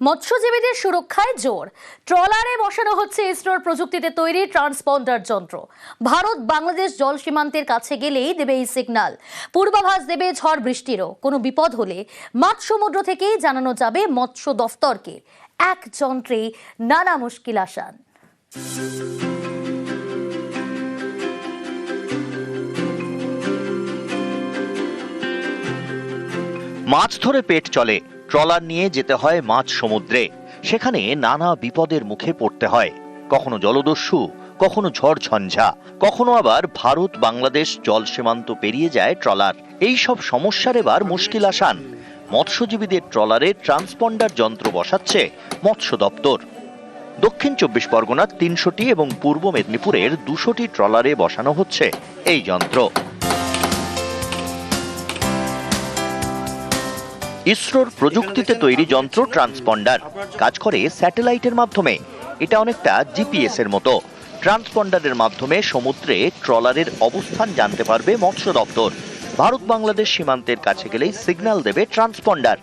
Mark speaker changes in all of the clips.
Speaker 1: মৎস্যজীবীদের সুরক্ষায় জোর। ট্রলারে বসানো হচ্ছে ইসরোর প্রযুক্তিতে তৈরি ট্রান্সপন্ডার যন্ত্র। ভারত বাংলাদেশ জল সীমান্তের কাছে গেলেই দেবে এই সিগন্যাল পূর্বাভাস দেবে ঝড় বৃষ্টিরও। কোনো বিপদ হলে মাছ সমুদ্র থেকেই জানানো যাবে মৎস্য দফতরকে। এক যন্ত্রে নানা মুশকিল আসান।
Speaker 2: মাছ ধরে পেট চলে। ট্রলার নিয়ে যেতে হয় মাছ সমুদ্রে। সেখানে নানা বিপদের মুখে পড়তে হয়। কখনো জলদস্যু, কখনো ঝড় ঝঞ্ঝা, কখনো আবার ভারত বাংলাদেশ জল সীমান্ত পেরিয়ে যায় ট্রলার। এই সব সমস্যার এবার মুশকিল আসান। মৎস্যজীবীদের ট্রলারে ট্রান্সপন্ডার যন্ত্র বসাচ্ছে মৎস্য দপ্তর। দক্ষিণ চব্বিশ পরগনার তিনশোটি এবং পূর্ব মেদিনীপুরের দুশোটি ট্রলারে বসানো হচ্ছে এই যন্ত্র। ইসরোর প্রযুক্তিতে তৈরি যন্ত্র ট্রান্সপন্ডার। কাজ করে স্যাটেলাইটের মাধ্যমে। এটা অনেকটা জিপিএস এর মতো। ট্রান্সপন্ডারের মাধ্যমে সমুদ্রে ট্রলারের অবস্থান জানতে পারবে মৎস্য দপ্তর। ভারত বাংলাদেশ সীমান্তের কাছে গেলেই সিগন্যাল দেবে ট্রান্সপন্ডার।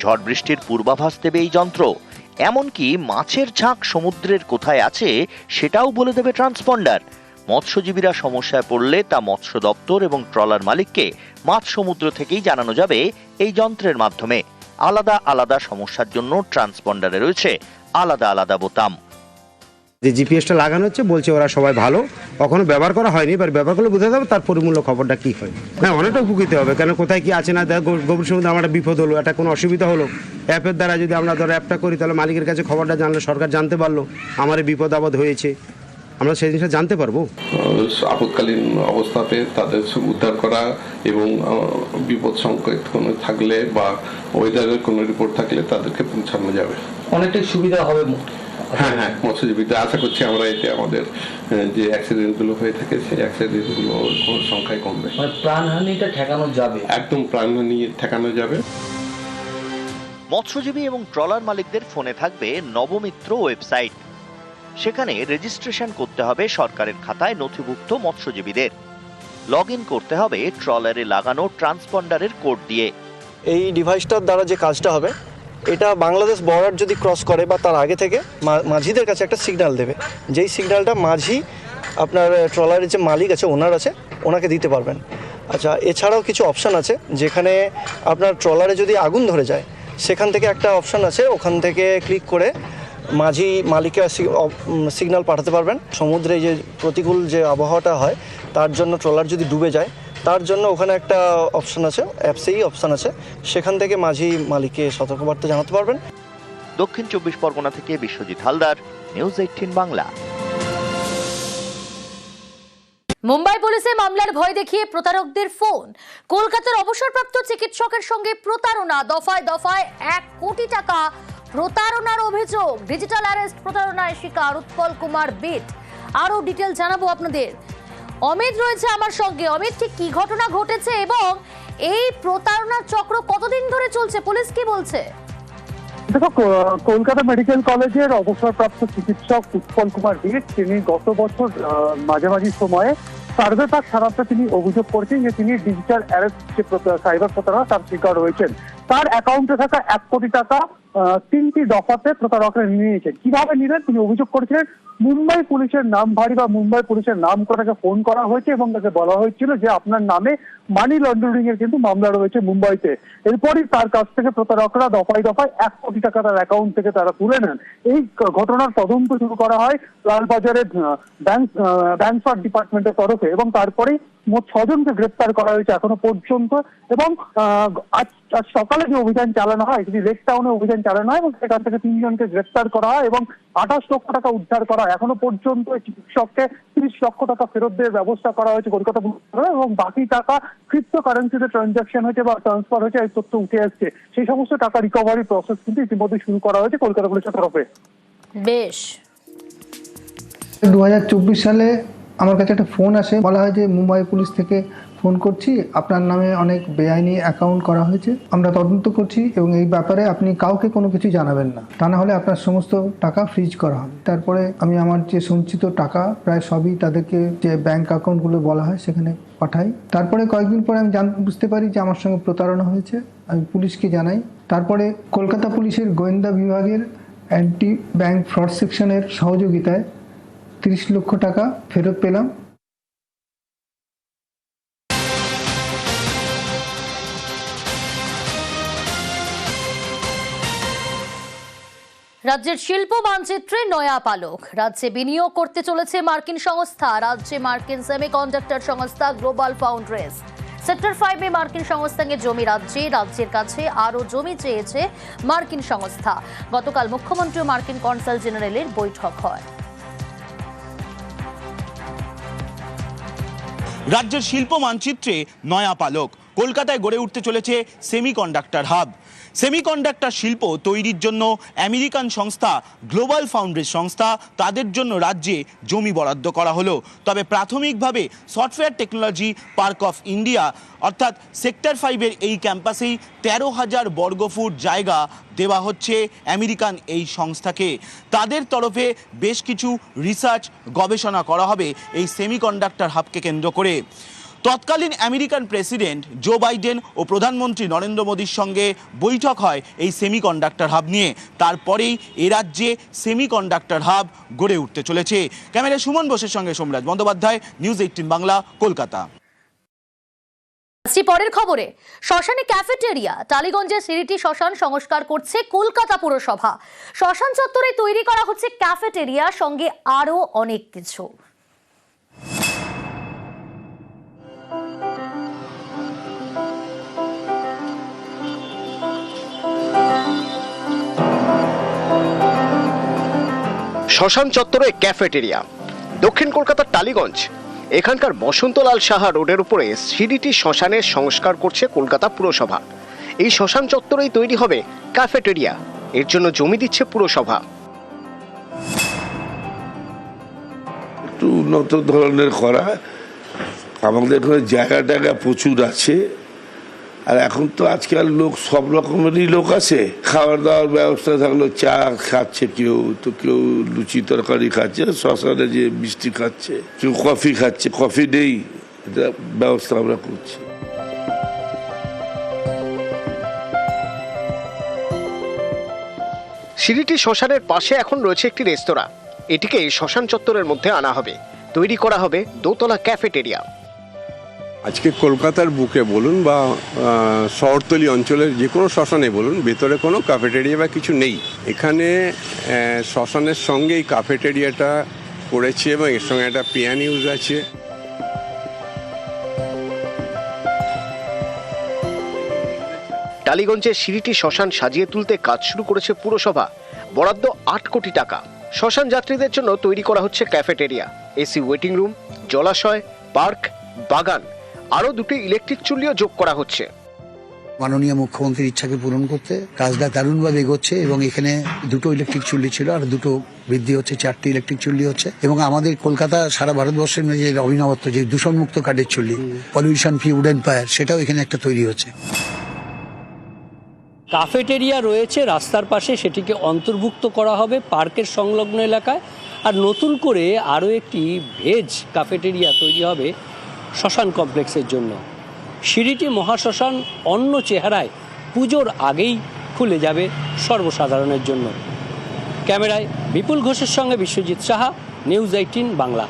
Speaker 2: ঝড় বৃষ্টির পূর্বাভাস দেবে এই যন্ত্র। এমনকি মাছের ঝাঁক সমুদ্রের কোথায় আছে সেটাও বলে দেবে ট্রান্সপন্ডার। মৎস্যজীবীরা সমস্যায় পড়লে তা মৎস্য দপ্তর এবং ট্রলার মালিককে মাছ সমুদ্র থেকেই জানানো যাবে এই যন্ত্রের মাধ্যমে। আলাদা আলাদা সমস্যার জন্য ট্রান্সপন্ডারে রয়েছে আলাদা আলাদা বোতাম।
Speaker 3: যে জিপিএসটা লাগানো হচ্ছে, বলছে ওরা সবাই ভালো। কখনো ব্যবহার করা হয়নি, এবার ব্যবহার করলে বুঝতে হবে তার পরিমূল্য খবরটা কি হয়। হ্যাঁ অনেকটা উপকৃত হবে। কেন, কোথায় কি আছে না গভীর সমুদ্রে আমার বিপদ হলো, একটা কোনো অসুবিধা হলো। অ্যাপের দ্বারা যদি আমরা ধরো অ্যাপটা করি, তাহলে মালিকের কাছে খবরটা জানলে সরকার জানতে পারল আমার বিপদ আপদ হয়েছে। আমরা সেই জিনিসটা জানতে পারব।
Speaker 4: আপদকালীন অবস্থাতে তাদের উদ্ধার করা এবং বিপদ সংকেত কোনো থাকলে বা ওয়েদারের কোনো রিপোর্ট থাকলে তাদেরকে পৌঁছানো যাবে।
Speaker 5: অনেকটাই সুবিধা হবে
Speaker 4: হ্যাঁ হ্যাঁ মৎস্যজীবীদের আশা করছি আমরা এতে আমাদের যে অ্যাক্সিডেন্টগুলো হয়ে থাকে সেই অ্যাক্সিডেন্টগুলো সংখ্যায় কমবে।
Speaker 5: মানে প্রাণহানিটা ঠেকানো যাবে।
Speaker 4: একদম প্রাণহানি ঠেকানো যাবে।
Speaker 2: মৎস্যজীবী এবং ট্রলার মালিকদের ফোনে থাকবে নবমিত্র ওয়েবসাইট। সেখানে রেজিস্ট্রেশন করতে হবে সরকারের খাতায় নথিভুক্ত মৎস্যজীবীদের। লগ করতে হবে ট্রলারে লাগানো ট্রান্সপন্ডারের কোড দিয়ে।
Speaker 6: এই ডিভাইসটার দ্বারা যে কাজটা হবে, এটা বাংলাদেশ বর্ডার যদি ক্রস করে বা তার আগে থেকে মাঝিদের কাছে একটা সিগন্যাল দেবে। যেই সিগন্যালটা মাঝি, আপনার ট্রলারের যে মালিক আছে, ওনার আছে, ওনাকে দিতে পারবেন। আচ্ছা এছাড়াও কিছু অপশান আছে, যেখানে আপনার ট্রলারে যদি আগুন ধরে যায়, সেখান থেকে একটা অপশান আছে, ওখান থেকে ক্লিক করে মাঝি মালিকে সিগন্যাল পাঠাতে পারবেন। সমুদ্রে যে প্রতিকূল যে আবহাওয়াটা হয় তার জন্য ট্রলার যদি ডুবে যায় তার জন্য ওখানে একটা অপশন আছে অ্যাপসেই অপশন আছে। সেখান থেকে মাঝি মালিককে সতর্কবার্তা জানাতে পারবেন।
Speaker 2: দক্ষিণ চব্বিশ পরগনা থেকে বিশ্বজিৎ হালদার নিউজ এইটিন বাংলা।
Speaker 1: মুম্বাই পুলিশে মামলার ভয় দেখিয়ে প্রতারকদের ফোন। কলকাতার অবসরপ্রাপ্ত চিকিৎসকের সঙ্গে প্রতারণা দফায় দফায় এক কোটি টাকা প্রতারণার অভিযোগ। ডিজিটাল অ্যারেস্ট প্রতারণায় শিকার উৎপল কুমার বিট। আরও ডিটেল জানাব আপনাদের। অমিত রয়েছে আমার সঙ্গে। অমিত, ঠিক কি ঘটনা ঘটেছে এবং এই প্রতারণার চক্র কতদিন ধরে চলছে? পুলিশ কি বলছে?
Speaker 7: দেখো কলকাতা মেডিকেল কলেজের অবসরপ্রাপ্ত চিকিৎসক উৎপল কুমার বিট, তিনি গত বছর মাঝামাঝি সময়ে সার্ভে তার থানাতে তিনি অভিযোগ করেছেন যে তিনি ডিজিটাল অ্যারেস্ট যে সাইবার প্রতারণা, তার শিকার হয়েছেন। তার অ্যাকাউন্টে থাকা এক কোটি টাকা তিনটি দফাতে প্রতারকরা নিয়ে নিয়েছেন কীভাবে নিলেন? তিনি অভিযোগ করেছিলেন, মুম্বাই পুলিশের নাম ভারী বা মুম্বাই পুলিশের নাম করে তাকে ফোন করা হয়েছে এবং তাকে বলা হয়েছিল যে আপনার নামে মানি লন্ডারিং এর কিন্তু মামলা রয়েছে মুম্বাইতে। এরপরই তার কাছ থেকে প্রতারকরা দফায় দফায় এক কোটি টাকা তার অ্যাকাউন্ট থেকে তারা তুলে নেন। এই ঘটনার তদন্ত শুরু করা হয় লালবাজারের ব্যাংক ব্যাংক ডিপার্টমেন্টের তরফে এবং তারপরেই মোট ছজনকে গ্রেপ্তার করা হয়েছে এখনও পর্যন্ত এবং আহ, আজ আজ সকালে যে অভিযান চালানো হয় সেটি লেক টাউনে অভিযান চালানো হয় এবং সেখান থেকে তিনজনকে গ্রেপ্তার করা হয় এবং আঠাশ লক্ষ টাকা উদ্ধার করা হয়। এখনও পর্যন্ত এই চিকিৎসককে তিরিশ লক্ষ টাকা ফেরত দেওয়ার ব্যবস্থা করা হয়েছে কলকাতা পুলিশ এবং বাকি টাকা ক্রিপ্টো কারেন্সিতে ট্রানজাকশন হয়েছে বা ট্রান্সফার হয়েছে এই তথ্য উঠে আসছে। সেই সমস্ত টাকা রিকভারি প্রসেস কিন্তু ইতিমধ্যে শুরু করা হয়েছে কলকাতা পুলিশের তরফে।
Speaker 1: বেশ।
Speaker 8: দু হাজার চব্বিশ সালে আমার কাছে একটা ফোন আসে। বলা হয় যে, মুম্বাই পুলিশ থেকে ফোন করছি। আপনার নামে অনেক বেআইনি অ্যাকাউন্ট করা হয়েছে। আমরা তদন্ত করছি এবং এই ব্যাপারে আপনি কাউকে কোনো কিছু জানাবেন না। তা না হলে আপনার সমস্ত টাকা ফ্রিজ করা হবে। তারপরে আমি আমার যে সঞ্চিত টাকা, প্রায় সবই তাদেরকে যে ব্যাংক অ্যাকাউন্টগুলো বলা হয়, সেখানে পাঠাই। তারপরে কয়েকদিন পরে আমি জান বুঝতে পারি যে, আমার সঙ্গে প্রতারণা হয়েছে। আমি পুলিশকে জানাই। তারপরে কলকাতা পুলিশের গোয়েন্দা বিভাগের অ্যান্টি ব্যাংক ফ্রড সেকশনের সহযোগিতায় তিরিশ লক্ষ টাকা ফেরত পেলাম।
Speaker 1: রাজ্যের শিল্প মানচিত্রে নয়া পালক। রাজ্যে বিনিয়োগ করতে চলেছে মার্কিন সংস্থা। রাজ্যে মার্কিন সেমিকন্ডাক্টর সংস্থা গ্লোবাল ফাউন্ড্রেস সেক্টর ফাইভে মার্কিন সংস্থাকে জমি রাজ্যে, রাজ্যের কাছে আরও জমি চেয়েছে মার্কিন সংস্থা। গতকাল মুখ্যমন্ত্রী মার্কিন কনসাল জেনারেলের বৈঠক হয়।
Speaker 9: রাজ্যের শিল্প মানচিত্রে নয়া পালক। কলকাতায় গড়ে উঠতে চলেছে সেমিকন্ডাক্টর হাব সেমিকন্ডাক্টর শিল্প তৈরির জন্য আমেরিকান সংস্থা, গ্লোবাল ফাউন্ড্রেস সংস্থা, তাদের জন্য রাজ্যে জমি বরাদ্দ করা হলো। তবে প্রাথমিকভাবে software technology park of India, অর্থাৎ সেক্টর ফাইভের এই ক্যাম্পাসেই তেরো হাজার বর্গফুট জায়গা দেওয়া হচ্ছে আমেরিকান এই সংস্থাকে। তাদের তরফে বেশ কিছু রিসার্চ গবেষণা করা হবে এই সেমিকন্ডাক্টর হাবকে কেন্দ্র করে। তৎকালীন আমেরিকান প্রেসিডেন্ট জো বাইডেন ও প্রধানমন্ত্রী নরেন্দ্র মোদীর সঙ্গে বৈঠক হয় এই সেমিকন্ডাক্টর হাব নিয়ে। তারপরেই এ রাজ্যে সেমিকন্ডাক্টর হাব গড়ে উঠতে চলেছে। ক্যামেরা সুমন বোসের সঙ্গে সোমরাজ বন্দ্যোপাধ্যায়, নিউজ এইটিন বাংলা, কলকাতা।
Speaker 1: পরের খবরে। শ্মশানে ক্যাফেটেরিয়া, টালিগঞ্জের সিরিটি শ্মশান সংস্কার করছে কলকাতা পুরসভা। শ্মশান চত্বরে তৈরি করা হচ্ছে ক্যাফেটেরিয়া, সঙ্গে আরও অনেক কিছু।
Speaker 10: শ্মশান চত্বরে ক্যাফেটেরিয়া। দক্ষিণ কলকাতার টালিগঞ্জ। এখানকার বসন্তলাল সাহা রোডের উপরে সিডিটি শ্মশানের সংস্কার করছে কলকাতা পুরসভা। এই শ্মশান চত্বরেই তৈরি হবে ক্যাফেটেরিয়া। এর জন্য জমি দিচ্ছে পুরসভা।
Speaker 11: একটু উন্নত ধরনের করা। আমাদের এখানে জায়গা টায়গা প্রচুর আছে। আর এখন তো আজকাল লোক, সব রকমেরই লোক আছে। খাওয়ার দাওয়ার ব্যবস্থা থাকল, চা খাচ্ছে কেউ, তো কেউ লুচি তরকারি খাচ্ছে শ্মশানে যে মিষ্টি খাচ্ছে, কেউ কফি খাচ্ছে, কফি নেই, এটা ব্যবস্থা আমরা করছি।
Speaker 10: সিডিটি শ্মশানের পাশে এখন রয়েছে একটি রেস্তোরাঁ। এটিকে শ্মশান চত্বরের মধ্যে আনা হবে। তৈরি করা হবে দোতলা ক্যাফেটেরিয়া।
Speaker 12: আজকে কলকাতার বুকে বলুন বা শহরতলি অঞ্চলের যে কোনো শ্মশানে বলুন, ভেতরে কোনো কাফেটেরিয়া বা কিছু নেই। এখানে শ্মশানের সঙ্গে এই কাফেটেরিয়াটা করেছে এবং এর সঙ্গে একটা পিয়ান ইউজ আছে।
Speaker 10: টালিগঞ্জের সিঁড়িটি শ্মশান সাজিয়ে তুলতে কাজ শুরু করেছে পুরসভা। বরাদ্দ আট কোটি টাকা। শ্মশান যাত্রীদের জন্য তৈরি করা হচ্ছে ক্যাফেটেরিয়া এসি ওয়েটিং রুম জলাশয় পার্ক বাগান। আরও দুটি ইলেকট্রিক চুল্লিও যোগ করা হচ্ছে।
Speaker 13: মাননীয় মুখ্যমন্ত্রীর ইচ্ছাকে পূরণ করতে কাজটা দারুণভাবে এগোচ্ছে এবং এখানে দুটো ইলেকট্রিক চুল্লি ছিল আর দুটো বৃদ্ধি হচ্ছে চারটি ইলেকট্রিক চুল্লি হচ্ছে এবং আমাদের কলকাতা সারা ভারতবর্ষের মধ্যে যে অভিনবত্ব যে দূষণমুক্ত কাঠের চুল্লি পলিউশন ফ্রি উডেন ফায়ার সেটাও এখানে একটা তৈরি হচ্ছে।
Speaker 14: কাফেটেরিয়া রয়েছে রাস্তার পাশে সেটিকে অন্তর্ভুক্ত করা হবে পার্কের সংলগ্ন এলাকায়। আর নতুন করে আরও একটি ভেজ কাফেটেরিয়া তৈরি হবে শ্মশান কমপ্লেক্সের জন্য। সিঁড়িটি মহাশ্মশান, অন্য চেহারায় পুজোর আগেই খুলে যাবে সর্বসাধারণের জন্য। ক্যামেরায় বিপুল ঘোষের সঙ্গে বিশ্বজিৎ সাহা, নিউজ এইটিন বাংলা।